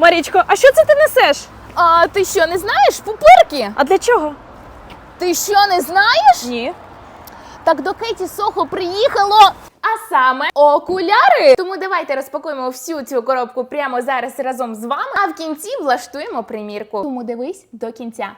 Марічко, а що це ти несеш? А ти що, не знаєш пупирки? А для чого? Ти що, не знаєш? Ні. Так до Кеті Сохо приїхало. А саме окуляри. Тому давайте розпакуємо всю цю коробку прямо зараз разом з вами. А в кінці влаштуємо примірку. Тому дивись до кінця.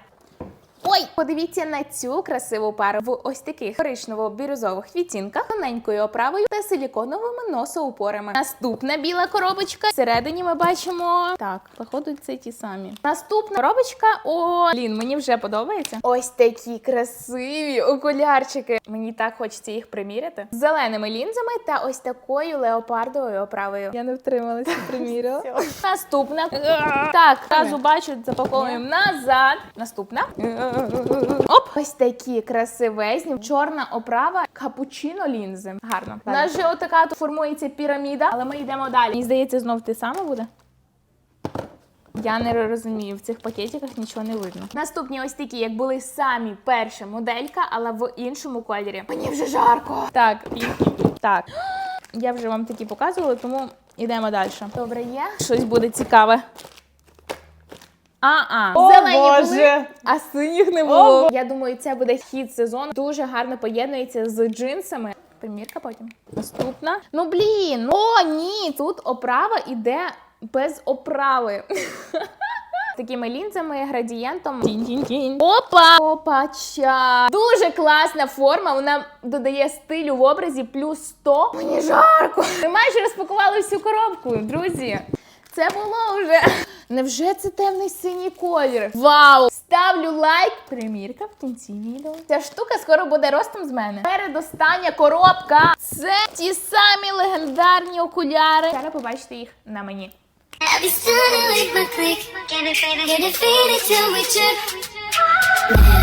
Ой, подивіться на цю красиву пару в ось таких коричнево-бірюзових відтінках, тоненькою оправою та силіконовими носоупорами. Наступна біла коробочка. Всередині ми бачимо. Так, походу, це ті самі. Наступна коробочка. О, Лін, мені вже подобається. Ось такі красиві окулярчики. Мені так хочеться їх приміряти. З зеленими лінзами та ось такою леопардовою оправою. Я не втрималася, приміряла. Наступна. Так, одразу бачу, запаковуємо назад. Наступна. Оп! Ось такі красивезні. Чорна оправа, капучино лінзи. Гарно. У нас же отака формується піраміда, але ми йдемо далі. Мені здається, знов те саме буде. Я не розумію, в цих пакетиках нічого не видно. Наступні ось такі, як були самі перша моделька, але в іншому кольорі. Мені вже жарко. Так, так. Я вже вам такі показувала, тому йдемо далі. Добре, є. Щось буде цікаве. А-а. О, Зелені були, Боже! а синіх не О, було. Я думаю, це буде хід сезону. Дуже гарно поєднується з джинсами. Примірка потім. Наступна. Ну блін. О, ні. Тут оправа іде без оправи. Такими лінзами, градієнтом. Тінь-тінь-тінь. Опа! Опача! Дуже класна форма. Вона додає стилю в образі плюс 100. Мені жарко. Ми майже розпакували всю коробку, друзі. Це було вже. Невже це темний синій колір? Вау! Ставлю лайк. Примірка в кінці відео. Ця штука скоро буде ростом з мене. Передостання коробка. Це ті самі легендарні окуляри. Зараз побачите їх на мені. I'll